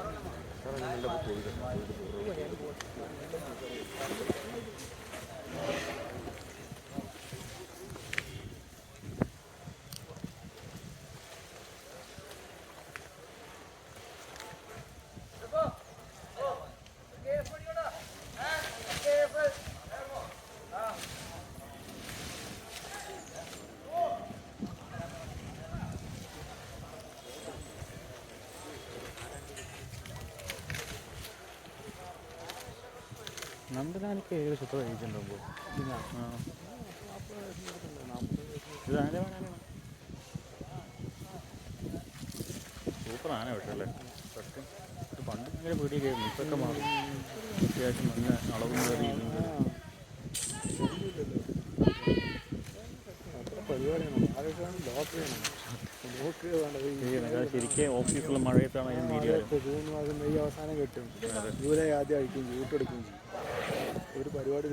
നന്ദനാനൊക്കെ ഉണ്ടാവും ആ ഇത്. ആന സൂപ്പർ ആന പക്ഷേ അല്ലേ? സത്യം. ഇത് പണ്ട് ഭയങ്കര പേടിയൊക്കെയായിരുന്നു ഇപ്പൊക്കെ മാറി. അത്യാവശ്യം നല്ല അളവും കയറി ഈ ശരിക്കും ഓഫീസിലെ മഴയത്താണ് മെയ് അവസാനം കിട്ടും. ജൂലൈ ആദ്യം അഴിക്കും ജൂട്ടെടുക്കും ചെയ്യും. പരിപാടി